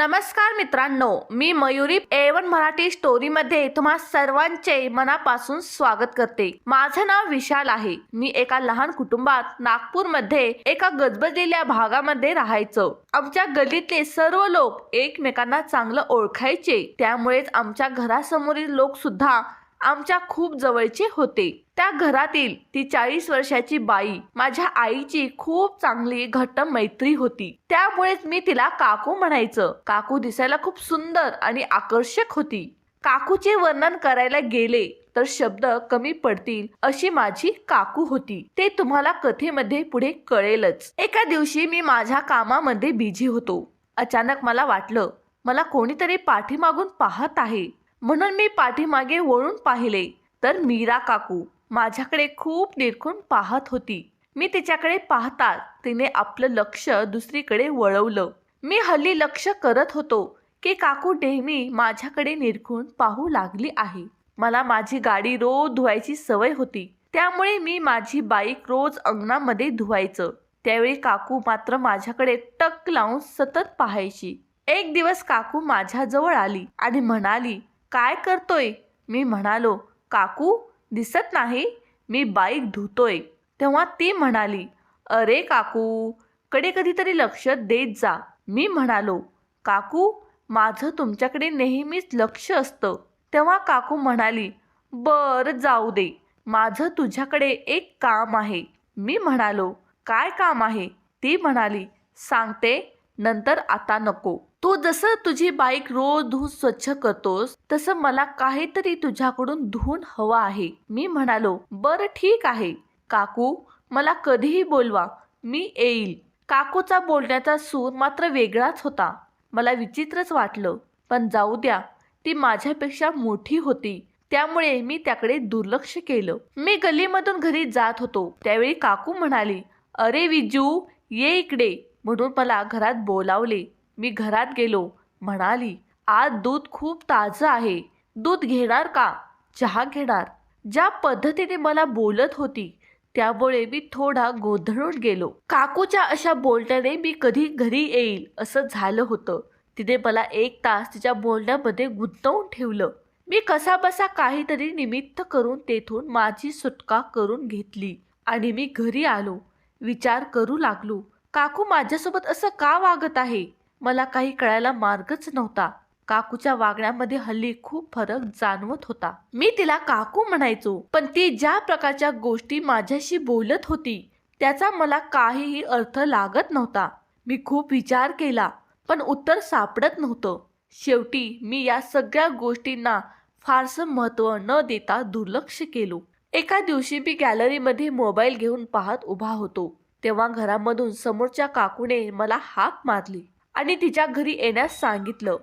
नमस्कार मित्रांनो मी Mayuri A one Marathi story मध्ये तुम्हा सर्वांचे मनापासून स्वागत करते. माझं नाव विशाल आहे. मी एका लहान कुटुंबात नागपूरमध्ये एका गजबजलेल्या भागामध्ये राहायचो. आमच्या गल्लीतले सर्व लोक एकमेकांना चांगलं ओळखायचे. त्यामुळेच आमच्या घरासमोरील लोक सुद्धा आमच्या खूप जवळचे होते. त्या घरातील ती चाळीस वर्षाची बाई माझ्या आईची खूप चांगली घट्ट मैत्री होती. त्यामुळेच मी तिला काकू म्हणायचं. काकू दिसायला खूप सुंदर आणि आकर्षक होती. काकूचे वर्णन करायला गेले तर शब्द कमी पडतील अशी माझी काकू होती. ते तुम्हाला कथेमध्ये पुढे कळेलच. एका दिवशी मी माझ्या कामामध्ये बिझी होतो. अचानक मला वाटलं मला कोणीतरी पाठीमागून पाहत आहे. म्हणून मी पाठीमागे वळून पाहिले. तर मीरा काकू माझ्याकडे खूप निरखून पाहत होती. मी तिच्याकडे पाहताच तिने आपलं लक्ष दुसरीकडे वळवलं. मी हल्ली लक्ष करत होतो की काकू नेहमी माझ्याकडे निरखून पाहू लागली आहे. मला माझी गाडी रोज धुवायची सवय होती. त्यामुळे मी माझी बाईक रोज अंगणामध्ये धुवायचं. त्यावेळी काकू मात्र माझ्याकडे टक लावून सतत पाहायची. एक दिवस काकू माझ्याजवळ आली आणि म्हणाली काय करतोय? मी म्हणालो काकू दिसत नाही मी बाईक धुतोय. तेव्हा ती म्हणाली अरे काकू कडे कधीतरी लक्ष देत जा. मी म्हणालो काकू माझं तुमच्याकडे नेहमीच लक्ष असतं. तेव्हा काकू म्हणाली बर जाऊ दे माझं तुझ्याकडे एक काम आहे. मी म्हणालो काय काम आहे? ती म्हणाली सांगते नंतर आता नको. तू जसं तुझी बाईक रोज धुवून स्वच्छ करतोस तसं मला काहीतरी तुझ्याकडून धुवून हवं आहे. मी म्हणालो बरं ठीक आहे. काकू मला कधीही बोलवा. मी येईल. काकूचा बोलण्याचा सूर मात्र वेगळाच होता. मला विचित्रच वाटलं. पण जाऊ द्या ती माझ्यापेक्षा मोठी होती. त्यामुळे मी त्याकडे दुर्लक्ष केलं. मी गल्लीमधून घरी जात होतो. त्यावेळी काकू म्हणाली अरे विजू ये इकडे. म्हणून मला घरात बोलावले. मी घरात गेलो. म्हणाली आज दूध खूप ताजं आहे. दूध घेणार का? चहा घेणार. ज्या पद्धतीने मला बोलत होती त्यामुळे मी थोडा गोंधळून गेलो. काकूच्या अशा बोलण्याने मी कधी घरी येईल असं झालं होतं. तिने मला एक तास तिच्या बोलण्यामध्ये गुंतवून ठेवलं. मी कसा बसा काहीतरी निमित्त करून तेथून माझी सुटका करून घेतली आणि मी घरी आलो. विचार करू लागलो काकू माझ्यासोबत असं का वागत आहे? मला काही कळायला मार्गच नव्हता. काकूच्या वागण्यामध्ये हल्ली खूप फरक जाणवत होता. मी तिला काकू म्हणायचो पण ती ज्या प्रकारच्या गोष्टी माझ्याशी बोलत होती त्याचा मला काहीही अर्थ लागत नव्हता. मी खूप विचार केला पण उत्तर सापडत नव्हतं. शेवटी मी या सगळ्या गोष्टींना फारसं महत्त्व न देता दुर्लक्ष केलो. एका दिवशी मी गॅलरीमध्ये मोबाईल घेऊन पाहत उभा होतो. तेव्हा घरामधून समोरच्या काकूने मला हाक मारली. आणि तिच्या घरी येण्यास सांगितलं.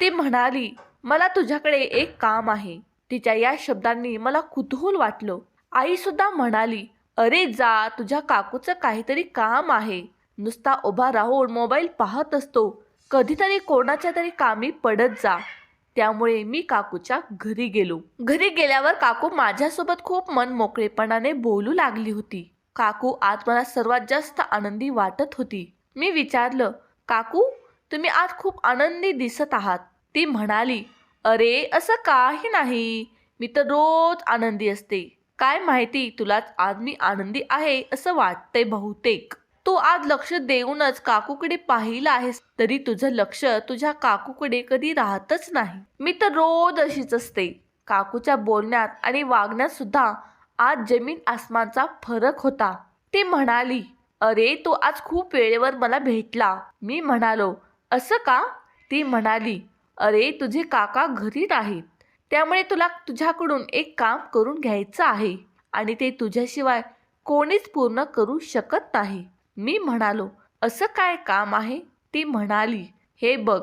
ती म्हणाली मला तुझ्याकडे एक काम आहे. तिच्या या शब्दांनी मला कुतूहल वाटलं. आई सुद्धा म्हणाली अरे जा तुझ्या काकूचं काहीतरी काम आहे. नुसता उभा राहून मोबाईल पाहत असतो. कधीतरी कोणाच्या तरी कामी पडत जा. त्यामुळे मी काकूच्या घरी गेलो. घरी गेल्यावर काकू माझ्यासोबत खूप मन मोकळेपणाने बोलू लागली होती. काकू आज मला सर्वात जास्त आनंदी वाटत होती. मी विचारलं काकू तुम्ही आज खूप आनंदी दिसत आहात. ती म्हणाली अरे असं काही नाही. मी तर रोज आनंदी असते. काय माहिती तुलाच आज मी आनंदी आहे असं वाटतंय बहुतेक. तू आज लक्ष देऊनच काकूकडे पाहिलं आहेस तरी तुझं लक्ष तुझ्या काकूकडे कधी राहतच नाही. मी तर रोज अशीच असते. काकूच्या बोलण्यात आणि वागण्यात सुद्धा आज जमीन आसमानचा फरक होता. ती म्हणाली अरे तो आज खूप वेळेवर मला भेटला. मी म्हणालो असं का? ती म्हणाली अरे तुझे काका घरी नाहीत त्यामुळे तुला तुझ्याकडून एक काम करून घ्यायचं आहे आणि ते तुझ्याशिवाय कोणीच पूर्ण करू शकत नाही. मी म्हणालो असं काय काम आहे? ती म्हणाली हे बघ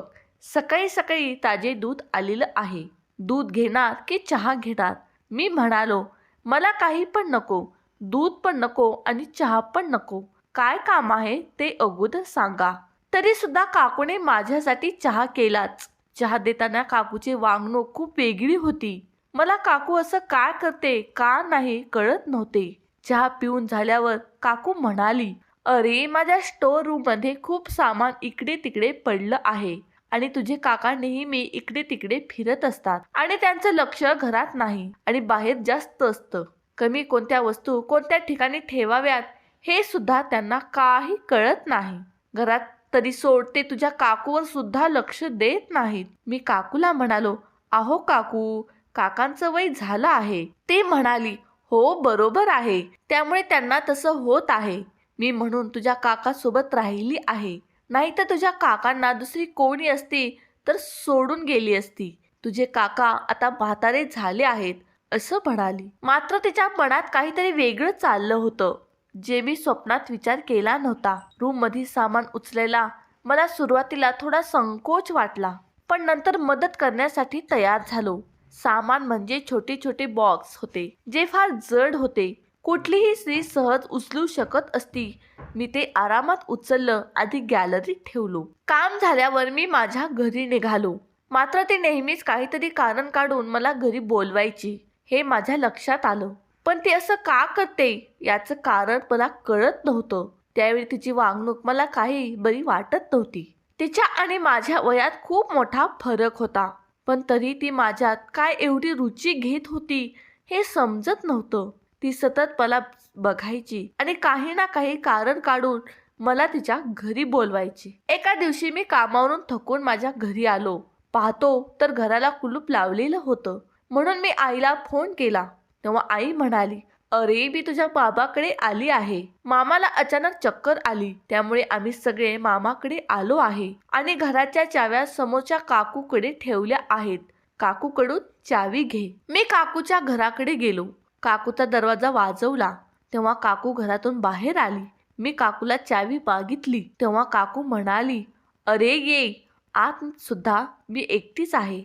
सकाळी सकाळी ताजे दूध आलेलं आहे. दूध घेणार की चहा घेणार? मी म्हणालो मला काही पण नको. दूध पण नको आणि चहा पण नको. काय काम आहे ते अगोदर सांगा. तरी सुद्धा काकूने माझ्यासाठी चहा केलाच. चहा देताना काकूची वागणूक खूप वेगळी होती. मला काकू असं काय करते का नाही कळत नव्हते. चहा पिऊन झाल्यावर काकू म्हणाली अरे माझ्या स्टोर रूममध्ये खूप सामान इकडे तिकडे पडलं आहे आणि तुझे काका नेहमी इकडे तिकडे फिरत असतात आणि त्यांचं लक्ष घरात नाही आणि बाहेर जास्त असतं. कमी कोणत्या वस्तू कोणत्या ठिकाणी ठेवाव्यात हे सुद्धा त्यांना काही कळत नाही. घरात तरी सोडते तुझ्या काकूवर सुद्धा लक्ष देत नाहीत. मी काकूला म्हणालो अहो काकू काकांचं वय झालं आहे. ते म्हणाली हो बरोबर आहे. त्यामुळे त्यांना तसं होत आहे. मी म्हणून तुझ्या काकासोबत राहिली आहे. नाही तर तुझ्या काकांना दुसरी कोणी असती तर सोडून गेली असती. तुझे काका आता म्हातारे झाले आहेत. असं म्हणाली. मात्र तिच्या मनात काहीतरी वेगळं चाललं होतं. जे मी स्वप्नात विचार केला नव्हता. रूममधील सामान उचलेला मला सुरुवातीला थोडा संकोच वाटला पण नंतर मदत करण्यासाठी तयार झालो. सामान म्हणजे छोटे छोटे बॉक्स होते जे फार जड होते. कुठलीही स्त्री सहज उचलू शकत असती. मी ते आरामात उचललं आधी गॅलरीत ठेवलो. काम झाल्यावर मी माझ्या घरी निघालो. मात्र ते नेहमीच काहीतरी कारण काढून मला घरी बोलवायची हे माझ्या लक्षात आलं. पण ती असं का करते? याचं कारण मला कळत नव्हतं. त्यावेळी तिची वागणूक मला काही बरी वाटत नव्हती. तिच्या आणि माझ्या वयात खूप मोठा फरक होता. पण तरी ती माझ्यात काय एवढी रुची घेत होती हे समजत नव्हतं. ती सतत मला बघायची आणि काही ना काही कारण काढून मला तिच्या घरी बोलवायची. एका दिवशी मी कामावरून थकून माझ्या घरी आलो. पाहतो तर घराला कुलूप लावलेलं होतं. म्हणून मी आईला फोन केला. तेव्हा आई म्हणाली अरे मी तुझ्या बाबाकडे आली आहे. मामाला अचानक चक्कर आली. त्यामुळे आम्ही सगळे मामाकडे आलो आहे आणि घराच्या चाव्या समोरच्या काकूकडे ठेवल्या आहेत. काकूकडून चावी घे. मी काकूच्या घराकडे गेलो. काकूचा दरवाजा वाजवला. तेव्हा काकू घरातून बाहेर आली. मी काकूला चावी मागितली. तेव्हा काकू म्हणाली अरे ये. आत सुद्धा मी एकटीच आहे.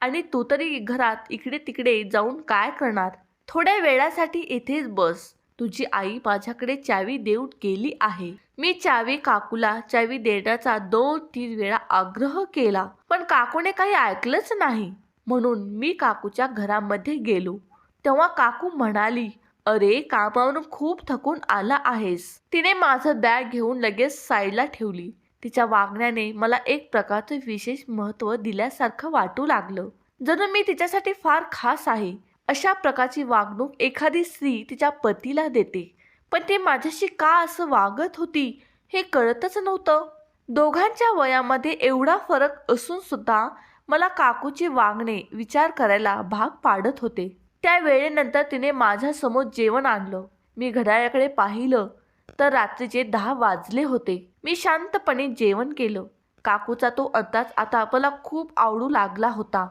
आणि तू तरी घरात इकडे तिकडे जाऊन काय करणार? थोड्या वेळासाठी इथेच बस. तुझी आई माझ्याकडे चावी देऊन गेली आहे. मी चावी काकूला चावी देण्याचा दोन तीन वेळा आग्रह केला पण काकूने काही ऐकलंच नाही. म्हणून मी काकूच्या घरामध्ये गेलो. तेव्हा काकू म्हणाली अरे कामावरून खूप थकून आला आहेस. तिने माझं बॅग घेऊन लगेच साईडला ठेवली. तिच्या वागण्याने मला एक प्रकारचं विशेष महत्त्व दिल्यासारखं वाटू लागलं. जणू मी तिच्यासाठी फार खास आहे. अशा प्रकारची वागणूक एखादी स्त्री तिच्या पतीला देते. पण ते माझ्याशी का असं वागत होती हे कळतच नव्हतं. दोघांच्या वयामध्ये एवढा फरक असून सुद्धा मला काकूचे वागणे विचार करायला भाग पाडत होते. त्या वेळेनंतर तिने माझ्यासमोर जेवण आणलं. मी घड्याळाकडे पाहिलं तर रात्रीचे दहा वाजले होते. मी शांतपणे जेवण केलं. काकूचा तो अंदाज आता मला खूप आवडू लागला होता.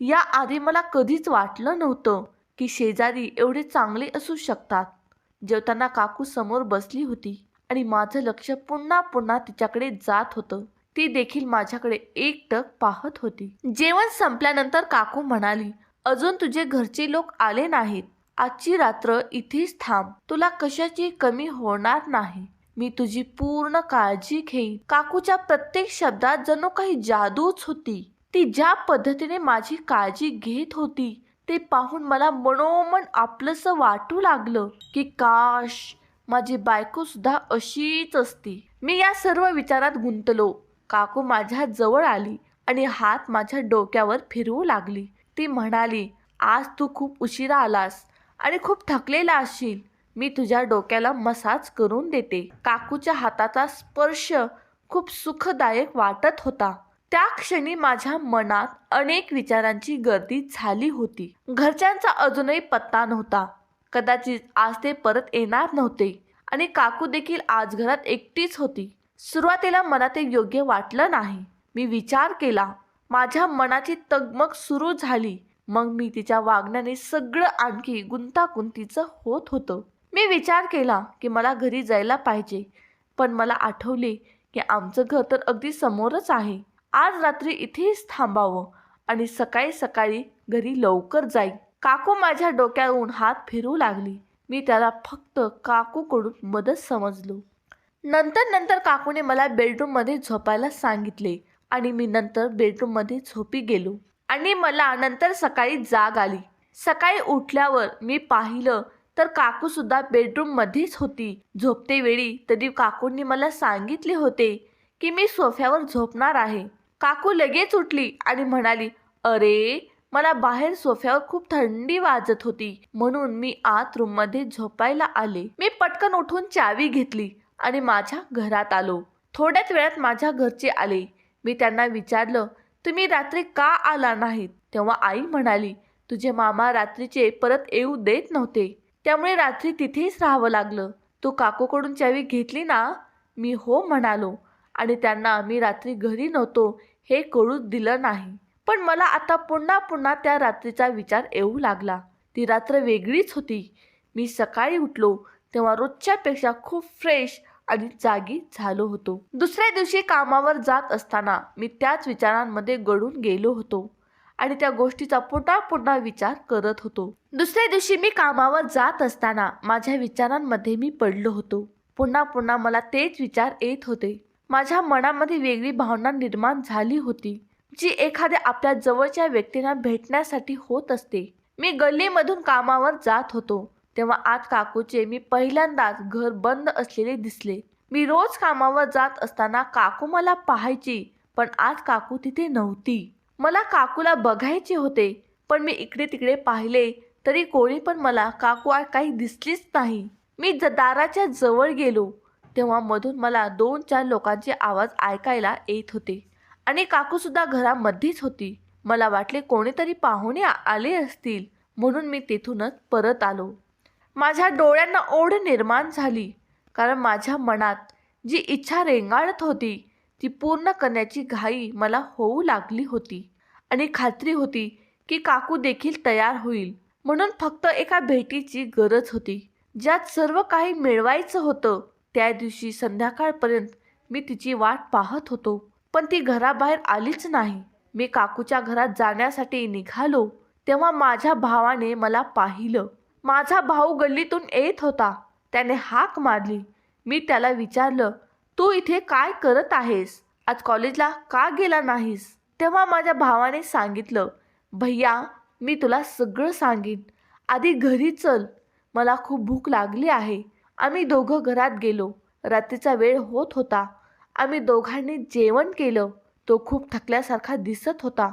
या आधी मला कधीच वाटलं नव्हतं की शेजारी एवढे चांगले असू शकतात. जेवताना काकू समोर बसली होती आणि माझं लक्ष पुन्हा पुन्हा तिच्याकडे जात होतं. ती देखील माझ्याकडे एकटक पाहत होती. जेवण संपल्यानंतर काकू म्हणाली अजून तुझे घरचे लोक आले नाहीत. आजची रात्र इथेच थांब. तुला कशाची कमी होणार नाही. मी तुझी पूर्ण काळजी घेईन. काकूच्या प्रत्येक शब्दात जणू काही जादूच होती. ती ज्या पद्धतीने माझी काळजी घेत होती ते पाहून मला मनोमन आपलंस वाटू लागलं की काश माझी बायको सुद्धा अशीच असती. मी या सर्व विचारात गुंतलो. काकू माझ्या जवळ आली आणि हात माझ्या डोक्यावर फिरवू लागली. ती म्हणाली आज तू खूप उशिरा आलास आणि खूप थकलेला असशील. मी तुझ्या डोक्याला मसाज करून देते. काकूच्या हाताचा स्पर्श खूप सुखदायक वाटत होता. त्या क्षणी माझ्या मनात अनेक विचारांची गर्दी झाली होती. घरच्यांचा अजूनही पत्ता नव्हता. कदाचित आज ते परत येणार नव्हते आणि काकू देखील आज घरात एकटीच होती. सुरुवातीला मला ते योग्य वाटलं नाही. मी विचार केला माझ्या मनाची तगमग सुरू झाली. मग मी तिच्या वागण्याने सगळं आणखी गुंतागुंतीचं होत होतं. मी विचार केला की मला घरी जायला पाहिजे पण मला आठवले की आमचं घर तर अगदी समोरच आहे. आज रात्री इथेच थांबावं आणि सकाळी सकाळी घरी लवकर जाई. काकू माझ्या डोक्यावरून हात फिरू लागली. मी त्याला फक्त काकूकडून मदत समजलो. नंतर नंतर काकूने मला बेडरूममध्ये झोपायला सांगितले आणि मी नंतर बेडरूममध्ये झोपी गेलो. आणि मला नंतर सकाळी जाग आली. सकाळी उठल्यावर मी पाहिलं तर काकू सुद्धा होती. झोपते वेळी तरी काकूंनी मला सांगितले होते की मी सोफ्यावर झोपणार आहे. काकू लगेच उठली आणि म्हणाली अरे मला बाहेर सोफ्यावर खूप थंडी वाजत होती. म्हणून मी आत रूममध्ये झोपायला आले. मी पटकन उठून चावी घेतली आणि माझ्या घरात आलो. थोड्याच वेळात माझ्या घरचे आले. मी त्यांना विचारलं तुम्ही रात्री का आला नाहीत? तेव्हा आई म्हणाली तुझे मामा रात्रीचे परत येऊ देत नव्हते. त्यामुळे रात्री तिथेच राहावं लागलं. तू काकूकडून चावी घेतली ना? मी हो म्हणालो. आणि त्यांना मी रात्री घरी नव्हतो. हे कळू दिलं नाही. पण मला आता पुन्हा पुन्हा त्या रात्रीचा विचार येऊ लागला. ती रात्र वेगळीच होती. मी सकाळी उठलो तेव्हा रोजच्यापेक्षा खूप फ्रेश आणि जागी झालो होतो. दुसऱ्या दिवशी कामावर जात असताना मी त्याच विचारांमध्ये गळून गेलो होतो आणि त्या गोष्टीचा पुन्हा पुन्हा विचार करत होतो. दुसऱ्या दिवशी मी कामावर जात असताना माझ्या विचारांमध्ये मी पडलो होतो. पुन्हा पुन्हा मला तेच विचार येत होते. माझ्या मनामध्ये वेगळी भावना निर्माण झाली होती जी एखाद्या आपल्या जवळच्या व्यक्तींना भेटण्यासाठी होत असते. मी गल्लीमधून कामावर जात होतो तेव्हा आज काकूचे मी पहिल्यांदाच घर बंद असलेले दिसले. मी रोज कामावर जात असताना काकू मला पाहायची पण आज काकू तिथे नव्हती. मला काकूला बघायचे होते पण मी इकडे तिकडे पाहिले तरी कोणी पण मला काकू आज काही दिसलीच नाही. मी ज- दाराच्या जवळ गेलो तेव्हा मधून मला दोन चार लोकांचे आवाज ऐकायला येत होते. आणि काकूसुद्धा घरामध्येच होती. मला वाटले कोणीतरी पाहुणे आले असतील म्हणून मी तिथूनच परत आलो. माझ्या डोळ्यांना ओढ निर्माण झाली कारण माझ्या मनात जी इच्छा रेंगाळत होती ती पूर्ण करण्याची घाई मला होऊ लागली होती. आणि खात्री होती की काकू देखील तयार होईल. म्हणून फक्त एका भेटीची गरज होती ज्यात सर्व काही मिळवायचं होतं त्या दिवशी संध्याकाळपर्यंत मी तिची वाट पाहत होतो. पण ती घराबाहेर आलीच नाही. मी काकूच्या घरात जाण्यासाठी निघालो तेव्हा माझ्या भावाने मला पाहिलं. माझा भाऊ गल्लीतून येत होता. त्याने हाक मारली. मी त्याला विचारलं तू इथे काय करत आहेस? आज कॉलेजला का गेला नाहीस? तेव्हा माझ्या भावाने सांगितलं भैया मी तुला सगळं सांगेन. आधी घरी चल. मला खूप भूक लागली आहे. आम्ही दोघं घरात गेलो. रात्रीचा वेळ होत होता. आम्ही दोघांनी जेवण केलं. तो खूप थकल्यासारखा दिसत होता.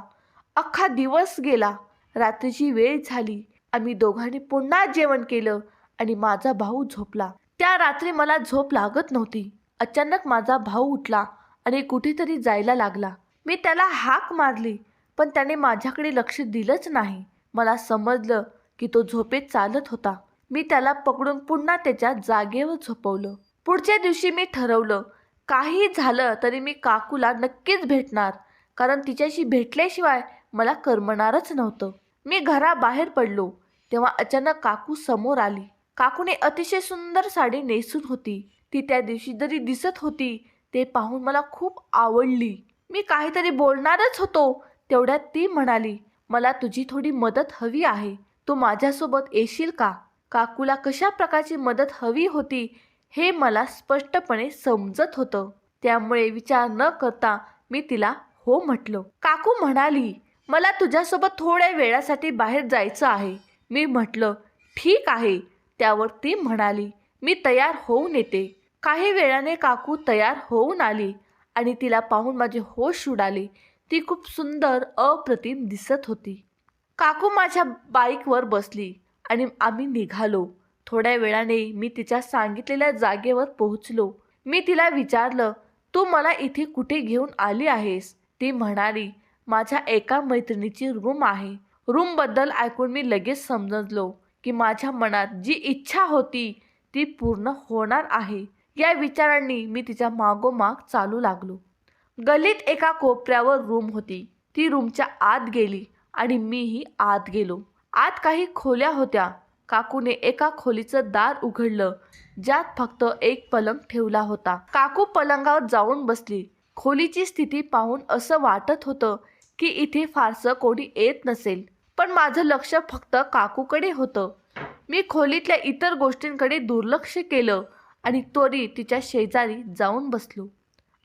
अख्खा दिवस गेला. रात्रीची वेळ झाली. आम्ही दोघांनी पुन्हा जेवण केलं आणि माझा भाऊ झोपला. त्या रात्री मला झोप लागत नव्हती. अचानक माझा भाऊ उठला आणि कुठेतरी जायला लागला. मी त्याला हाक मारली पण त्याने माझ्याकडे लक्ष दिलंच नाही. मला समजलं की तो झोपेत चालत होता. मी त्याला पकडून पुन्हा त्याच्या जागेवर झोपवलं. पुढच्या दिवशी मी ठरवलं काही झालं तरी मी काकूला नक्कीच भेटणार कारण तिच्याशी भेटल्याशिवाय मला करमणारच नव्हतं. मी घराबाहेर पडलो तेव्हा अचानक काकू समोर आली. काकूने अतिशय सुंदर साडी नेसून होती. ती त्या दिवशी जरी दिसत होती ते पाहून मला खूप आवडली. मी काहीतरी बोलणारच होतो तेवढ्यात ती म्हणाली मला तुझी थोडी मदत हवी आहे. तू माझ्यासोबत येशील का? काकूला कशा प्रकारची मदत हवी होती हे मला स्पष्टपणे समजत होतं. त्यामुळे विचार न करता मी तिला हो म्हटलं. काकू म्हणाली मला तुझ्यासोबत थोड्या वेळासाठी बाहेर जायचं आहे. मी म्हटलं ठीक आहे. त्यावर ती म्हणाली मी तयार होऊन येते. काही वेळाने काकू तयार होऊन आली आणि तिला पाहून माझे होश उडाले. ती खूप सुंदर अप्रतिम दिसत होती. काकू माझ्या बाईकवर बसली. आणि आम्ही निघालो. थोड्या वेळाने मी तिच्या सांगितलेल्या जागेवर पोहोचलो. मी तिला विचारलं तू मला इथे कुठे घेऊन आली आहेस? ती म्हणाली माझ्या एका मैत्रिणीची रूम आहे. रूमबद्दल ऐकून मी लगेच समजलो की माझ्या मनात जी इच्छा होती ती पूर्ण होणार आहे. या विचारांनी मी तिच्या मागोमाग चालू लागलो. गल्लीत एका कोपऱ्यावर रूम होती. ती रूमच्या आत गेली आणि मीही आत गेलो. आत काही खोल्या होत्या. काकूने एका खोलीचं दार उघडलं. ज्यात फक्त एक पलंग ठेवला होता. काकू पलंगावर जाऊन बसली. खोलीची स्थिती पाहून असं वाटत होतं की इथे फारसं कोणी येत नसेल. पण माझं लक्ष फक्त काकूकडे होतं. मी खोलीतल्या इतर गोष्टींकडे दुर्लक्ष केलं आणि त्वरी तिच्या शेजारी जाऊन बसलो.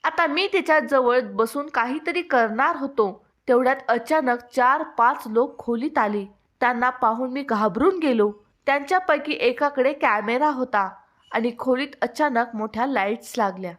आता मी तिच्या जवळ बसून काहीतरी करणार होतो. तेवढ्यात अचानक चार पाच लोक खोलीत आले. त्यांना पाहून मी घाबरून गेलो. त्यांच्यापैकी एकाकडे कॅमेरा होता आणि खोलीत अचानक मोठ्या लाईट्स लागल्या.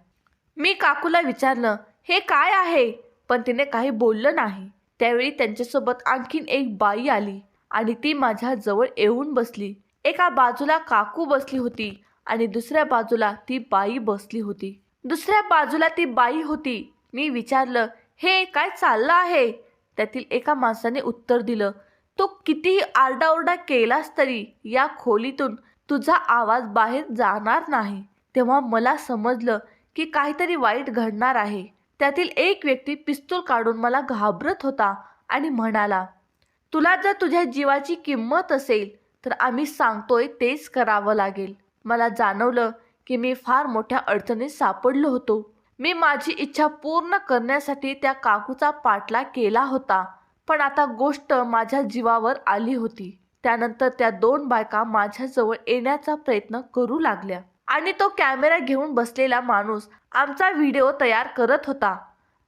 मी काकूला विचारलं हे काय आहे? पण तिने काही बोललं नाही. त्यावेळी त्यांच्यासोबत आणखीन एक बाई आली आणि ती माझ्या जवळ येऊन बसली. एका बाजूला काकू बसली होती आणि दुसऱ्या बाजूला ती बाई बसली होती. दुसऱ्या बाजूला ती बाई होती. मी विचारलं हे काय चाललं आहे? त्यातील एका माणसाने उत्तर दिलं तो कितीही आरडाओरडा केलास तरी या खोलीतून तुझा आवाज बाहेर जाणार नाही. तेव्हा मला समजलं की काहीतरी वाईट घडणार आहे. त्यातील एक व्यक्ती पिस्तूल काढून मला घाबरत होता आणि म्हणाला तुला जर तुझ्या जीवाची किंमत असेल तर आम्ही सांगतोय तेच करावं लागेल. मला जाणवलं की मी फार मोठ्या अडचणीत सापडलो होतो. मी माझी इच्छा पूर्ण करण्यासाठी त्या काकूचा पाठलाग केला होता. पण आता गोष्ट माझ्या जीवावर आली होती. त्यानंतर त्या दोन बायका माझ्याजवळ येण्याचा प्रयत्न करू लागल्या. आणि तो कॅमेरा घेऊन बसलेला माणूस आमचा व्हिडिओ तयार करत होता.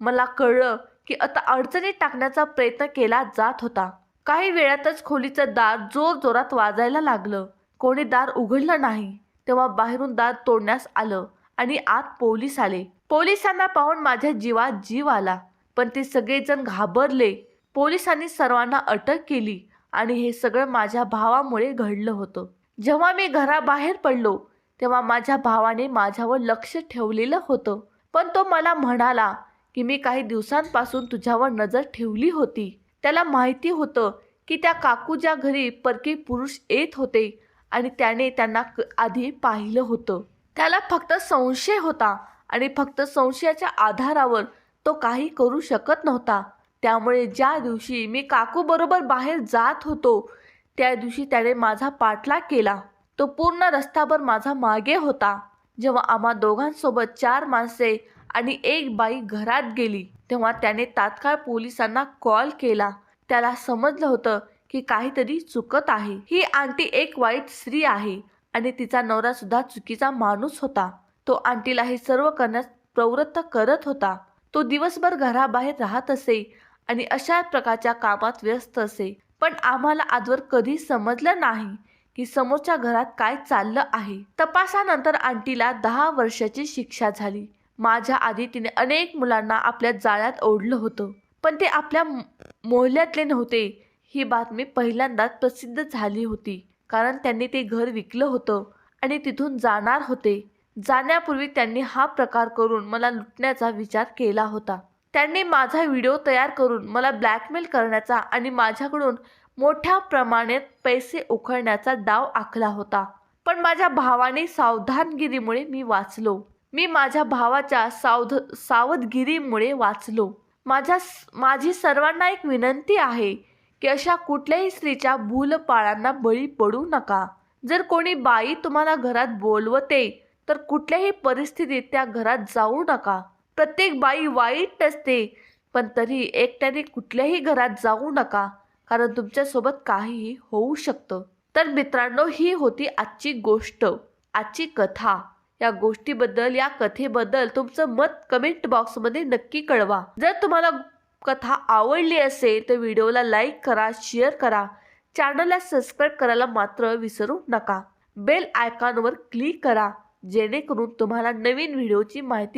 मला कळलं की आता अडचणीत टाकण्याचा प्रयत्न केला जात होता. काही वेळातच खोलीचं दार जोर जोरात वाजायला लागलं. कोणी दार उघडलं नाही. तेव्हा बाहेरून दार तोडण्यास आलं आणि आत पोलीस आले. पोलिसांना पाहून माझ्या जीवात जीव आला. पण ते सगळेजण घाबरले. पोलिसांनी सर्वांना अटक केली आणि हे सगळं माझ्या भावामुळे घडलं होतं. जेव्हा मी घराबाहेर पडलो तेव्हा माझ्या भावाने माझ्यावर लक्ष ठेवलेलं होतं. पण तो मला म्हणाला की मी काही दिवसांपासून तुझ्यावर नजर ठेवली होती. त्याला माहिती होतं की त्या काकूच्या घरी परकी पुरुष येत होते आणि त्याने त्यांना क- आधी पाहिलं होतं. त्याला फक्त संशय होता आणि फक्त संशयाच्या आधारावर तो काही करू शकत नव्हता. त्यामुळे ज्या दिवशी मी काकूबरोबर बाहेर जात होतो त्या दिवशी त्याने माझा पाठलाग केला. तो पूर्ण रस्ताभर माझा मागे होता. जेव्हा आम्हा दोघांसोबत चार माणसे आणि एक बाई घरात गेली तेव्हा त्याने तात्काळ पोलिसांना कॉल केला. त्याला समजलं होतं की काहीतरी चुकत आहे. ही आंटी एक वाईट स्त्री आहे आणि तिचा नवरा सुद्धा चुकीचा माणूस होता. तो आंटीला हे सर्व करण्यास प्रवृत्त करत होता. तो दिवसभर घराबाहेर राहत असे आणि अशा प्रकारच्या कामात व्यस्त असे. पण आम्हाला आजवर कधी समजलं नाही की समोरच्या घरात काय चाललं आहे. तपासानंतर आंटीला दहा वर्षाची शिक्षा झाली. माझ्या आधी तिने अनेक मुलांना आपल्या जाळ्यात ओढलं होतं. पण ते आपल्या मोहल्यातले नव्हते. ही बातमी पहिल्यांदाच प्रसिद्ध झाली होती. कारण त्यांनी ते घर विकलं होतं आणि तिथून जाणार होते. जाण्यापूर्वी त्यांनी हा प्रकार करून मला लुटण्याचा विचार केला होता. त्यांनी माझा व्हिडिओ तयार करून मला ब्लॅकमेल करण्याचा आणि माझ्याकडून मोठ्या प्रमाणात पैसे उखळण्याचा डाव आखला होता. पण माझ्या भावाने सावधानगिरीमुळे मी वाचलो. मी माझ्या भावाच्या सावध सावधगिरीमुळे वाचलो. माझ्या माझी सर्वांना एक विनंती आहे की अशा कुठल्याही स्त्रीच्या भूलपाळांना बळी पडू नका. जर कोणी बाई तुम्हाला घरात बोलवते तर कुठल्याही परिस्थितीत त्या घरात जाऊ नका. प्रत्येक बाई वाईट नसते पण तरी एकट्याने कुठल्याही घरात जाऊ नका कारण तुमच्यासोबत काहीही होऊ शकतं. तर मित्रांनो ही होती आजची गोष्ट आजची कथा. या गोष्टीबद्दल या कथेबद्दल तुमचं मत कमेंट बॉक्समध्ये नक्की कळवा. जर तुम्हाला कथा आवडली असेल तर व्हिडिओला लाईक करा शेअर करा. चॅनलला सबस्क्राईब करायला मात्र विसरू नका. बेल आयकॉनवर क्लिक करा जेणेकरून तुम्हाला नवीन व्हिडिओची माहिती